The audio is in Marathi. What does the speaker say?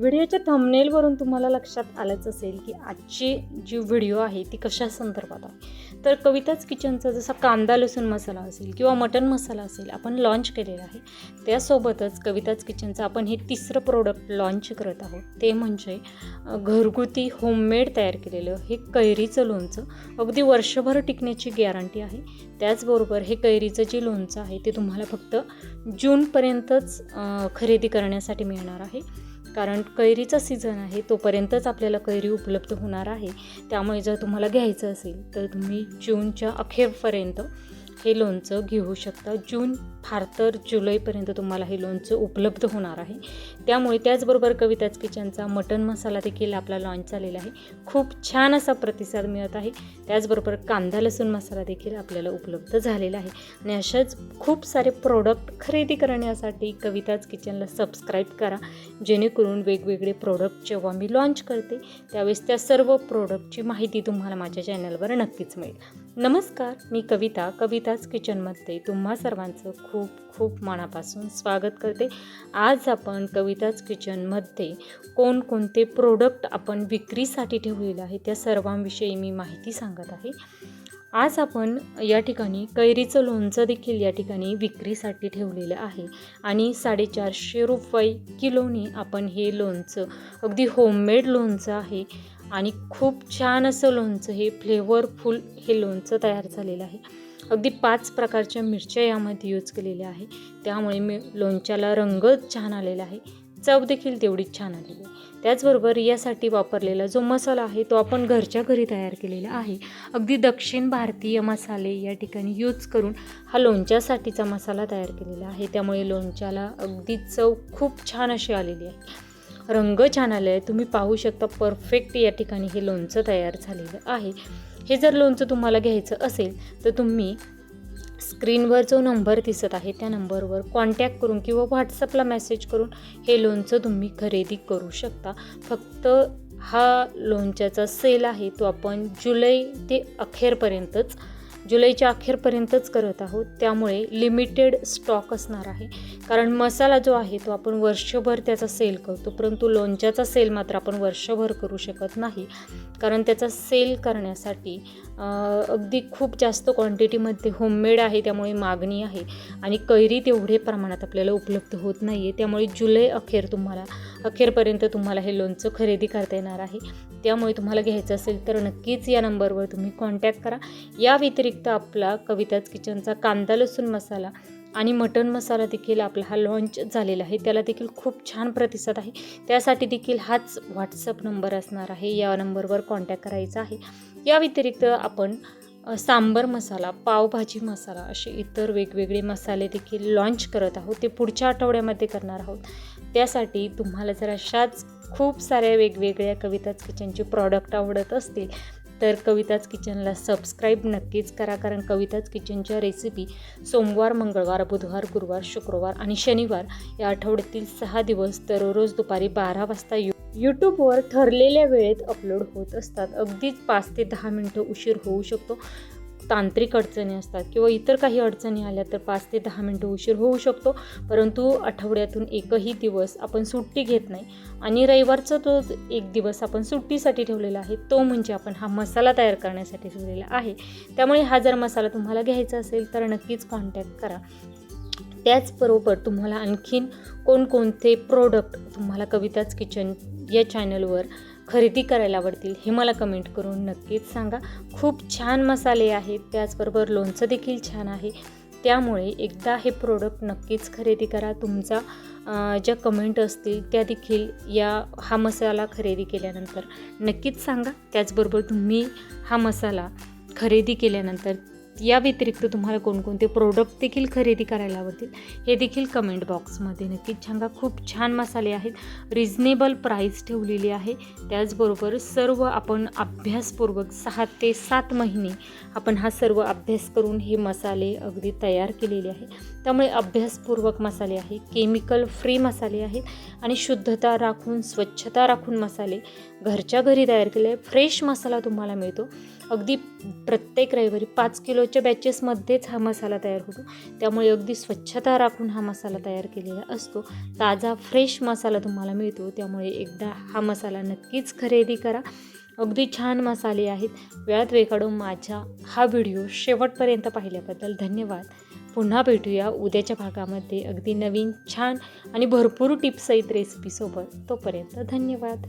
व्हिडिओच्या थंबनेलवरून तुम्हाला लक्षात आलंच असेल की आजची जी व्हिडिओ आहे ती कशा संदर्भात आहे. तर कविताच किचनचा जसा कांदा लसूण मसाला असेल किंवा मटन मसाला असेल आपण लॉन्च केलेला आहे. त्यासोबतच कविताच किचनचं आपण हे तिसरं प्रोडक्ट लॉन्च करत आहोत. ते म्हणजे घरगुती होममेड तयार केलेलं हे कैरीचं लोणचं. अगदी वर्षभर टिकण्याची गॅरंटी आहे. त्याचबरोबर हे कैरीचं जे लोणचं आहे ते तुम्हाला फक्त जूनपर्यंतच खरेदी करण्यासाठी मिळणार आहे. कारण कैरीचा सीझन आहे तोपर्यंतच आपल्याला कैरी उपलब्ध होणार आहे. त्यामुळे जर तुम्हाला घ्यायचं असेल तर तुम्ही जूनच्या अखेरपर्यंत हे लोणचं घेऊ शकता. जून फार तर जुलैपर्यंत तुम्हाला हे लोणचं उपलब्ध होणार आहे. त्यामुळे त्याचबरोबर कविताच किचनचा मटन मसाला देखील आपला लॉन्च झालेला आहे. खूप छान असा प्रतिसाद मिळत आहे. त्याचबरोबर कांदा लसूण मसाला देखील आपल्याला उपलब्ध झालेला आहे. आणि अशाच खूप सारे प्रोडक्ट खरेदी करण्यासाठी कविताच किचनला सबस्क्राईब करा. जेणेकरून वेगवेगळे प्रोडक्ट जेव्हा मी लॉन्च करते त्यावेळेस त्या सर्व प्रोडक्टची माहिती तुम्हाला माझ्या चॅनलवर नक्कीच मिळेल. नमस्कार मी कविता कविताच किचनमध्ये तुम्हा सर्वांचं खूप खूप मनापासून स्वागत करते. आज आपण कविताच किचनमध्ये कोणकोणते प्रोडक्ट आपण विक्रीसाठी ठेवलेले आहे त्या सर्वांविषयी मी माहिती सांगत आहे. आज आपण या ठिकाणी कैरीचं लोणचं देखील या ठिकाणी विक्रीसाठी ठेवलेलं आहे आणि साडेचारशे रुपये किलोने आपण हे लोणचं अगदी होममेड लोणचं आहे. आणि खूप छान असं लोणचं हे फ्लेवरफुल हे लोणचं तयार झालेलं आहे. अगदी पाच प्रकारच्या मिरच्या यामध्ये यूज केलेल्या आहे. त्यामुळे मी लोणच्याला रंगच छान आलेला आहे. चव देखील तेवढीच छान आलेली आहे. त्याचबरोबर यासाठी वापरलेला जो मसाला आहे तो आपण घरच्या घरी तयार केलेला आहे. अगदी दक्षिण भारतीय मसाले या ठिकाणी यूज करून हा लोणच्यासाठीचा मसाला तयार केलेला आहे. त्यामुळे लोणच्याला अगदी चव खूप छान अशी आलेली आहे. रंग छान आले आहे. तुम्ही पाहू शकता परफेक्ट या ठिकाणी हे लोणचं तयार झालेलं आहे. हे जर लोणचं तुम्हाला घ्यायचं असेल तर तुम्ही स्क्रीनवर जो नंबर दिसत आहे त्या नंबरवर कॉन्टॅक्ट करून किंवा व्हॉट्सअपला मेसेज करून हे लोणचं तुम्ही खरेदी करू शकता. फक्त हा लोणच्याचा सेल आहे तो आपण जुलै ते अखेरपर्यंतच जुलैच्या अखेरपर्यंतच करत आहोत. त्यामुळे लिमिटेड स्टॉक असणार आहे. कारण मसाला जो आहे तो आपण वर्षभर त्याचा सेल करतो. परंतु लोणच्याचा सेल मात्र आपण वर्षभर करू शकत नाही. कारण त्याचा सेल करण्यासाठी अगदी खूप जास्त क्वांटिटीमध्ये होममेड आहे त्यामुळे मागणी आहे. आणि कैरी तेवढे प्रमाणात आपल्याला उपलब्ध होत नाही आहे त्यामुळे जुलै अखेर तुम्हाला अखेरपर्यंत तुम्हाला हे लोणचं खरेदी करता येणार आहे. त्यामुळे तुम्हाला घ्यायचं असेल तर नक्कीच या नंबरवर तुम्ही कॉन्टॅक्ट करा. या व्यतिरिक्त आपला कविताच किचनचा कांदा लसूण मसाला आणि मटन मसाला देखील आपला हा लॉन्च झालेला आहे. त्याला देखील खूप छान प्रतिसाद आहे. त्यासाठी देखील हाच व्हॉट्सअप नंबर असणार आहे. या नंबरवर कॉन्टॅक्ट करायचा आहे. या व्यतिरिक्त आपण सांबर मसाला पावभाजी मसाला असे इतर वेगवेगळे मसाले देखील लॉन्च करत आहोत. ते पुढच्या आठवड्यामध्ये करणार आहोत. त्यासाठी तुम्हाला जर अशाच खूप साऱ्या वेगवेगळ्या कविताच किचनचे प्रॉडक्ट आवडत असतील तर कविताच किचनला सबस्क्राईब नक्कीच करा कारण कविताच किचनच्या रेसिपी सोमवार मंगळवार बुधवार गुरुवार शुक्रवार आणि शनिवार या आठवड्यातील सहा दिवस दररोज दुपारी बारा वाजता यू यूट्यूबवर ठरलेल्या वेळेत अपलोड होत असतात. अगदीच पाच ते दहा मिनटं उशीर होऊ शकतो. तांत्रिक अडचणी असतात किंवा इतर काही अडचणी आल्या तर पाच ते दहा मिनटं उशीर होऊ शकतो. परंतु आठवड्यातून एकही दिवस आपण सुट्टी घेत नाही. आणि रविवारचा तो एक दिवस आपण सुट्टीसाठी ठेवलेला आहे तो म्हणजे आपण हा मसाला तयार करण्यासाठी ठेवलेला आहे. त्यामुळे हा जर मसाला तुम्हाला घ्यायचा असेल तर नक्कीच कॉन्टॅक्ट करा. त्याचबरोबर तुम्हाला आणखीन कोणकोणते प्रोडक्ट तुम्हाला कविताच किचन या चॅनलवर खरेदी करायला आवडतील हे मला कमेंट करून नक्कीच सांगा. खूप छान मसाले आहेत त्याचबरोबर लोणचं देखील छान आहे. त्यामुळे एकदा हे प्रोडक्ट नक्कीच खरेदी करा. तुमचा ज्या कमेंट असतील त्या देखील या हा मसाला खरेदी केल्यानंतर नक्कीच सांगा. त्याचबरोबर तुम्ही हा मसाला खरेदी केल्यानंतर या व्यतिरिक्त तुम्हाला कोणकोणते प्रोडक्ट देखील खरेदी करायला आवडतील हे देखील कमेंट बॉक्समध्ये नक्कीच सांगा. खूप छान मसाले आहेत रिजनेबल प्राईस ठेवलेली आहे. त्याचबरोबर सर्व आपण अभ्यासपूर्वक सहा ते सात महिने आपण हा सर्व अभ्यास करून हे मसाले अगदी तयार केलेले आहे. त्यामुळे अभ्यासपूर्वक मसाले आहे केमिकल फ्री मसाले आहेत आणि शुद्धता राखून स्वच्छता राखून मसाले घरच्या घरी तयार केले फ्रेश मसाला तुम्हाला मिळतो. अगदी प्रत्येक रविवारी पाच किलो दिवसाच्या बॅचेसमध्येच हा मसाला तयार होतो. त्यामुळे अगदी स्वच्छता राखून हा मसाला तयार केलेला असतो. ताजा फ्रेश मसाला तुम्हाला मिळतो. त्यामुळे एकदा हा मसाला नक्कीच खरेदी करा. अगदी छान मसाले आहेत. वेळात वेळ माझ्या हा व्हिडिओ शेवटपर्यंत पाहिल्याबद्दल धन्यवाद. पुन्हा भेटूया उद्याच्या भागामध्ये अगदी नवीन छान आणि भरपूर टिप्स आहेत रेसिपीसोबत तोपर्यंत धन्यवाद.